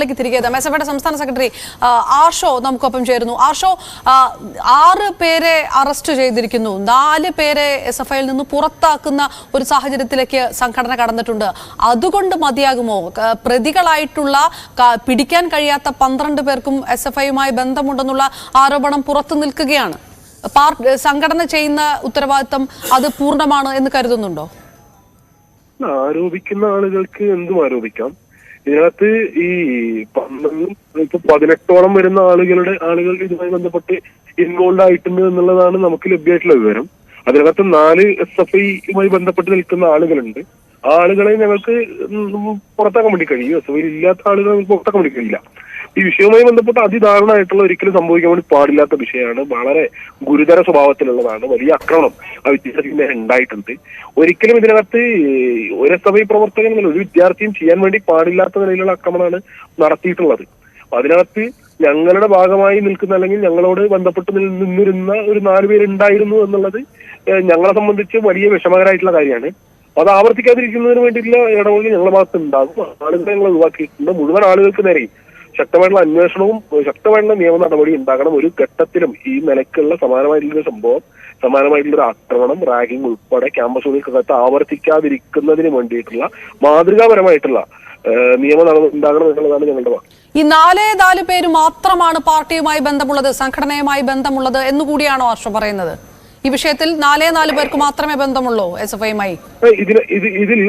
ിലേക്ക് തിരികെ എത്താം. സംസ്ഥാന സെക്രട്ടറി ആർഷോ നമുക്കൊപ്പം ചേരുന്നു. ആർഷോ ആറ് പേരെ അറസ്റ്റ് ചെയ്തിരിക്കുന്നു. നാല് പേരെ എസ് എഫ് ഐയിൽ നിന്ന് പുറത്താക്കുന്ന ഒരു സാഹചര്യത്തിലേക്ക് സംഘടന കടന്നിട്ടുണ്ട്. അതുകൊണ്ട് മതിയാകുമോ? പ്രതികളായിട്ടുള്ള പിടിക്കാൻ കഴിയാത്ത പന്ത്രണ്ട് പേർക്കും എസ് എഫ് ഐയുമായി ബന്ധമുണ്ടെന്നുള്ള ആരോപണം പുറത്തു നിൽക്കുകയാണ്. സംഘടന ചെയ്യുന്ന ഉത്തരവാദിത്തം അത് പൂർണമാണ് എന്ന് കരുതുന്നുണ്ടോ? ആരോപിക്കുന്ന ആളുകൾക്ക് എന്തും ആരോപിക്കാം. ഇതിനകത്ത് ഈ പന്ത്രണ്ടും ഇപ്പൊ പതിനെട്ടോളം വരുന്ന ആളുകളുടെ ആളുകൾ ഇതുമായി ബന്ധപ്പെട്ട് ഇൻവോൾവ് ആയിട്ടുണ്ട് എന്നുള്ളതാണ് നമുക്ക് ലഭ്യമായിട്ടുള്ള വിവരം. അതിനകത്ത് നാല് എസ് എഫ് ഐയുമായി ബന്ധപ്പെട്ട് നിൽക്കുന്ന ആളുകളുണ്ട്. ആളുകളെ ഞങ്ങൾക്ക് പുറത്താക്കാൻ വേണ്ടി കഴിയും. എസ് എഫ് ഐ ഇല്ലാത്ത ആളുകളെ നമുക്ക് പുറത്താക്കാൻ വേണ്ടി കഴിയില്ല. ഈ വിഷയവുമായി ബന്ധപ്പെട്ട അതിദാരുണമായിട്ടുള്ള ഒരിക്കലും സംഭവിക്കാൻ വേണ്ടി പാടില്ലാത്ത വിഷയമാണ്. വളരെ ഗുരുതര സ്വഭാവത്തിലുള്ളതാണ്. വലിയ ആക്രമണം ആ വിദ്യാർത്ഥിക്ക് ഉണ്ടായിട്ടുണ്ട്. ഒരിക്കലും ഇതിനകത്ത് ഒരു സഭയിൽ പ്രവർത്തകൻ ഒരു വിദ്യാർത്ഥിയും ചെയ്യാൻ വേണ്ടി പാടില്ലാത്ത നിലയിലുള്ള ആക്രമണമാണ് നടത്തിയിട്ടുള്ളത്. അതിനകത്ത് ഞങ്ങളുടെ ഭാഗമായി നിൽക്കുന്ന അല്ലെങ്കിൽ ഞങ്ങളോട് ബന്ധപ്പെട്ട് നിന്നിരുന്ന ഒരു നാല് പേരുണ്ടായിരുന്നു എന്നുള്ളത് ഞങ്ങളെ സംബന്ധിച്ച് വലിയ വിഷമകരമായിട്ടുള്ള കാര്യമാണ്. അത് ആവർത്തിക്കാതിരിക്കുന്നതിന് വേണ്ടിയിട്ടുള്ള ഇടപെടൽ ഞങ്ങളുടെ ഭാഗത്ത് ഉണ്ടാകും ആളുകളെ ഞങ്ങൾ ഒഴിവാക്കിയിട്ടുണ്ട്. മുഴുവൻ ആളുകൾക്ക് നേരെയും ശക്തമായിട്ടുള്ള അന്വേഷണവും ശക്തമായിട്ടുള്ള നിയമ നടപടി ഉണ്ടാകണം. ഒരു ഘട്ടത്തിലും ഈ നിലക്കുള്ള സമാനമായിട്ടുള്ള സംഭവം സമാനമായിട്ടുള്ള ഒരു ആക്രമണം റാഗിംഗ് ഉൾപ്പെടെ ക്യാമ്പസുകൾക്കകത്ത് ആവർത്തിക്കാതിരിക്കുന്നതിന് വേണ്ടിയിട്ടുള്ള മാതൃകാപരമായിട്ടുള്ള നിയമ ഉണ്ടാകണം എന്നുള്ളതാണ് ഞങ്ങളുടെ വാക്ക്. ഈ നാലേ നാല് പേര് മാത്രമാണ് പാർട്ടിയുമായി ബന്ധമുള്ളത് സംഘടനയുമായി ബന്ധമുള്ളത് എന്നുകൂടിയാണോ അർഷ പറയുന്നത്? ഈ വിഷയത്തിൽ നാലേ നാല് പേർക്ക് മാത്രമേ ബന്ധമുള്ളൂ എസ് എഫ് ഐയുമായി. ഇതിൽ ഇതിൽ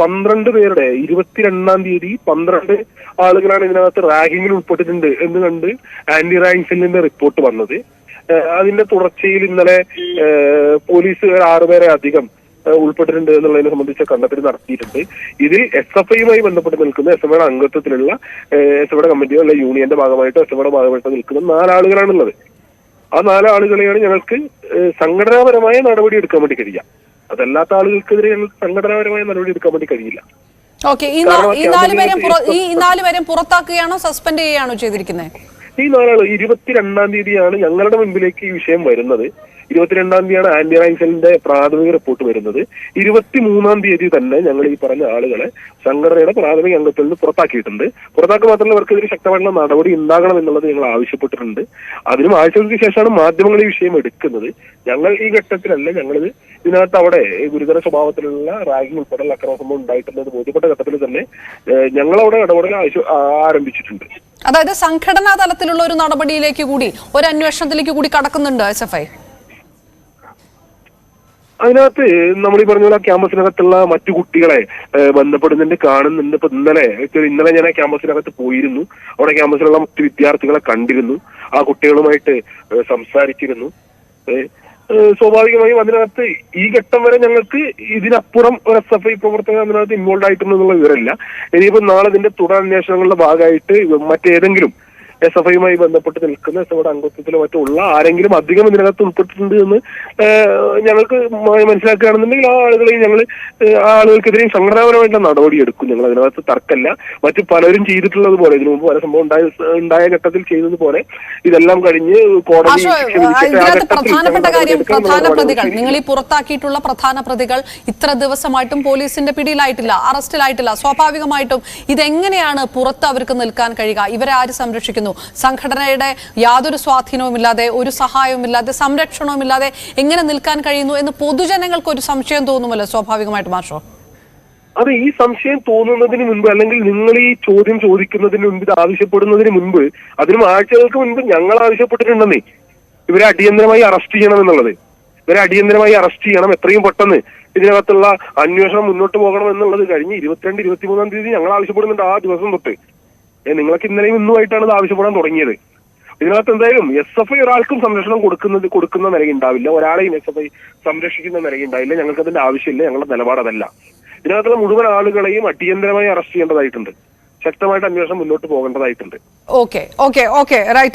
പന്ത്രണ്ട് പേരുടെ ഇരുപത്തിരണ്ടാം തീയതി പന്ത്രണ്ട് ആളുകളാണ് ഇതിനകത്ത് റാഗിങ്ങിൽ ഉൾപ്പെട്ടിട്ടുണ്ട് എന്ന് കണ്ട് ആന്റി റാങ്ക് സെല്ലിന്റെ റിപ്പോർട്ട് വന്നത്. അതിന്റെ തുടർച്ചയിൽ ഇന്നലെ പോലീസ് ആറുപേരെ അധികം ഉൾപ്പെട്ടിട്ടുണ്ട് എന്നുള്ളതിനെ സംബന്ധിച്ച കണ്ടെത്തൽ നടത്തിയിട്ടുണ്ട്. ഇതിൽ എസ് എഫ് ഐയുമായി ബന്ധപ്പെട്ട് നിൽക്കുന്ന എസ് എഫ് ഐയുടെ അംഗത്വത്തിലുള്ള എസ് എഫ് ഐയുടെ കമ്മിറ്റിയോ അല്ലെ യൂണിയന്റെ ഭാഗമായിട്ടോ എസ് എഫ് ഐയുടെ ഭാഗമായിട്ടോ നിൽക്കുന്ന നാലാളുകളാണുള്ളത്. ആ നാലാളുകളെയാണ് ഞങ്ങൾക്ക് സംഘടനാപരമായ നടപടി എടുക്കാൻ വേണ്ടി കഴിയുക. അതല്ലാത്ത ആളുകൾക്കെതിരെ ഞങ്ങൾക്ക് സംഘടനാപരമായ നടപടി എടുക്കാൻ വേണ്ടി കഴിയില്ല. ഓക്കെ ഈ നാ- ഈ നാല് പേരും പുറ- ഈ ഈ നാല് പേരും പുറത്താക്കുകയാണോ സസ്പെൻഡ് ചെയ്യുകയാണോ ചെയ്തിരിക്കുന്നത്? ഈ നാലാൾ ഇരുപത്തിരണ്ടാം തീയതിയാണ് ഞങ്ങളുടെ മുമ്പിലേക്ക് ഈ വിഷയം വരുന്നത്. ഇരുപത്തിരണ്ടാം തീയതിയാണ് ആന്റി റാങ്സലിന്റെ പ്രാഥമിക റിപ്പോർട്ട് വരുന്നത്. ഇരുപത്തിമൂന്നാം തീയതി തന്നെ ഞങ്ങൾ ഈ പറഞ്ഞ ആളുകളെ സംഘടനയുടെ പ്രാഥമിക അംഗത്തിൽ നിന്ന് പുറത്താക്കിയിട്ടുണ്ട്. പുറത്താക്കുക മാത്രമല്ല അവർക്കെതിരെ ശക്തമായിട്ടുള്ള നടപടി ഉണ്ടാകണം എന്നുള്ളത് ഞങ്ങൾ ആവശ്യപ്പെട്ടിട്ടുണ്ട്. അതിനും ആഴ്ചകൾക്ക് ശേഷമാണ് മാധ്യമങ്ങൾ ഈ വിഷയം എടുക്കുന്നത്. ഞങ്ങൾ ഈ ഘട്ടത്തിലല്ല ഞങ്ങളിത് ഇതിനകത്ത് അവിടെ ഗുരുതര സ്വഭാവത്തിലുള്ള റാഗിംഗ് ഉൾപ്പെടെയുള്ള അക്രമ സംഭവം ഉണ്ടായിട്ടുണ്ടെന്ന് ബോധ്യപ്പെട്ട ഘട്ടത്തിൽ തന്നെ ഞങ്ങളവിടെ ഇടപെടൽ ആരംഭിച്ചിട്ടുണ്ട്. അതായത് സംഘടനാ തലത്തിലുള്ള ഒരു നടപടിയിലേക്ക് കൂടി ഒരു അന്വേഷണത്തിലേക്ക് കൂടി കടക്കുന്നുണ്ട് എസ് എഫ് ഐ? അതിനകത്ത് നമ്മൾ ഈ പറഞ്ഞ പോലെ ആ ക്യാമ്പസിനകത്തുള്ള മറ്റു കുട്ടികളെ ബന്ധപ്പെടുന്നുണ്ട് കാണുന്നുണ്ട്. ഇപ്പൊ ഇന്നലെ ഇന്നലെ ഞാൻ ആ ക്യാമ്പസിനകത്ത് പോയിരുന്നു. അവിടെ ക്യാമ്പസിലുള്ള മറ്റു വിദ്യാർത്ഥികളെ കണ്ടിരുന്നു. ആ കുട്ടികളുമായിട്ട് സംസാരിച്ചിരുന്നു. സ്വാഭാവികമായും അതിനകത്ത് ഈ ഘട്ടം വരെ ഞങ്ങൾക്ക് ഇതിനപ്പുറം ഒരു എസ് എഫ് ഐ പ്രവർത്തകർ അതിനകത്ത് ഇൻവോൾവ് ആയിട്ടുണ്ടെന്നുള്ള വിവരമില്ല. ഇനിയിപ്പോ നാളെ ഇതിന്റെ തുടർ അന്വേഷണങ്ങളുടെ ഭാഗമായിട്ട് മറ്റേതെങ്കിലും എസ് എഫ് ഐയുമായി ബന്ധപ്പെട്ട് നിൽക്കുന്ന എസ് എഫ്ഐയുടെ അംഗത്വത്തിലോ മറ്റോ ഉള്ള ആരെങ്കിലും അധികം ഇതിനകത്ത് ഉൾപ്പെട്ടിട്ടുണ്ട് എന്ന് ഞങ്ങൾക്ക് മനസ്സിലാക്കുകയാണെന്നുണ്ടെങ്കിൽ ആ ആളുകളെയും ഞങ്ങൾ ആ ആളുകൾക്കെതിരെയും സംഘടനാപരമായിട്ടുള്ള നടപടി എടുക്കും ഞങ്ങൾ അതിനകത്ത് തർക്കമല്ല. മറ്റു പലരും ചെയ്തിട്ടുള്ളത് പോലെ ഇതിനു മുമ്പ് പല സംഭവം ഉണ്ടായ ഉണ്ടായ ഘട്ടത്തിൽ ചെയ്തതുപോലെ ഇതെല്ലാം കഴിഞ്ഞ് കോടതി പ്രധാനപ്പെട്ട കാര്യം പ്രധാന പ്രതികൾ. നിങ്ങൾ ഈ പുറത്താക്കിയിട്ടുള്ള പ്രധാന പ്രതികൾ ഇത്ര ദിവസമായിട്ടും പോലീസിന്റെ പിടിയിലായിട്ടില്ല അറസ്റ്റിലായിട്ടില്ല. സ്വാഭാവികമായിട്ടും ഇതെങ്ങനെയാണ് പുറത്ത് അവർക്ക് നിൽക്കാൻ കഴിയുക? ഇവരെ ആര് സംരക്ഷിക്കുന്നു? സംഘടനയുടെ യാതൊരു സ്വാധീനവുമില്ലാതെ ഒരു സഹായവുമില്ലാതെ സംരക്ഷണവുമില്ലാതെ എങ്ങനെ നിൽക്കാൻ കഴിയുന്നു എന്ന് പൊതുജനങ്ങൾക്ക് ഒരു സംശയം തോന്നുമല്ലോ സ്വാഭാവികമായിട്ട് മാഷോ? അതെ ഈ സംശയം തോന്നുന്നതിന് മുൻപ് അല്ലെങ്കിൽ നിങ്ങൾ ഈ ചോദ്യം ചോദിക്കുന്നതിന് മുൻപ് ഇത് ആവശ്യപ്പെടുന്നതിന് മുൻപ് അതിനും ആഴ്ചകൾക്ക് മുൻപ് ഞങ്ങൾ ആവശ്യപ്പെട്ടിട്ടുണ്ടെന്നേ. ഇവരെ അടിയന്തരമായി അറസ്റ്റ് ചെയ്യണം എന്നുള്ളത്. ഇവരെ അടിയന്തരമായി അറസ്റ്റ് ചെയ്യണം എത്രയും പെട്ടെന്ന്. ഇതിനകത്തുള്ള അന്വേഷണം മുന്നോട്ട് പോകണം എന്നുള്ളത് കഴിഞ്ഞ് ഇരുപത്തിരണ്ട് ഇരുപത്തിമൂന്നാം തീയതി ഞങ്ങൾ ആവശ്യപ്പെടുന്നുണ്ട് ആ ദിവസം തൊട്ട്. നിങ്ങൾക്ക് ഇന്നലെയും ഇന്നുമായിട്ടാണ് ഇത് ആവശ്യപ്പെടാൻ തുടങ്ങിയത്. ഇതിനകത്ത് എന്തായാലും എസ് എഫ് ഐ ഒരാൾക്കും സംരക്ഷണം കൊടുക്കുന്നത് കൊടുക്കുന്ന നിലയുണ്ടാവില്ല. ഒരാളെയും എസ് എഫ് ഐ സംരക്ഷിക്കുന്ന നിലയുണ്ടാവില്ല. ഞങ്ങൾക്ക് അതിന്റെ ആവശ്യമില്ല. ഞങ്ങളുടെ നിലപാട് അതല്ല. ഇതിനകത്തുള്ള മുഴുവൻ ആളുകളെയും അടിയന്തരമായി അറസ്റ്റ് ചെയ്യേണ്ടതായിട്ടുണ്ട്. ശക്തമായിട്ട് അന്വേഷണം മുന്നോട്ട് പോകേണ്ടതായിട്ടുണ്ട്. Okay okay okay right